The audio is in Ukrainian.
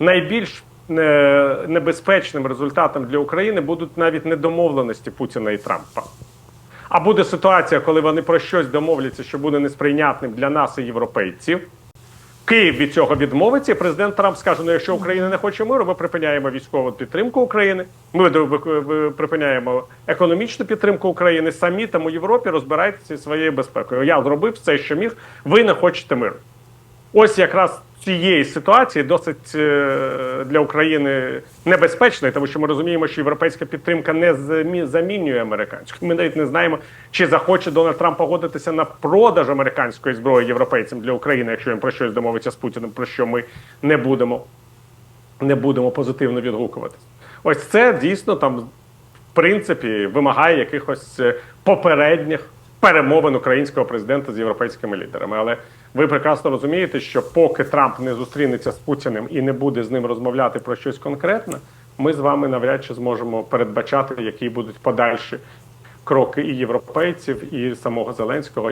найбільш е, небезпечним результатом для України будуть навіть не домовленості Путіна і Трампа. А буде ситуація, коли вони про щось домовляться, що буде несприйнятним для нас і європейців. Київ від цього відмовиться, і президент Трамп скаже: ну якщо Україна не хоче миру, ми припиняємо військову підтримку України. Ми припиняємо економічну підтримку України. Самі там у Європі розбирайтеся своєю безпекою. Я зробив все, що міг. Ви не хочете миру. Ось якраз цієї ситуації досить е, для України небезпечної, тому що ми розуміємо, що європейська підтримка не замі- замінює американську. Ми навіть не знаємо, чи захоче Дональд Трамп погодитися на продаж американської зброї європейцям для України, якщо він про щось домовиться з Путіним, про що ми не будемо, не будемо позитивно відгукуватись. Ось це дійсно там в принципі вимагає якихось е, попередніх перемовин українського президента з європейськими лідерами. Але ви прекрасно розумієте, що поки Трамп не зустрінеться з Путіним і не буде з ним розмовляти про щось конкретне, ми з вами навряд чи зможемо передбачати, які будуть подальші кроки і європейців, і самого Зеленського.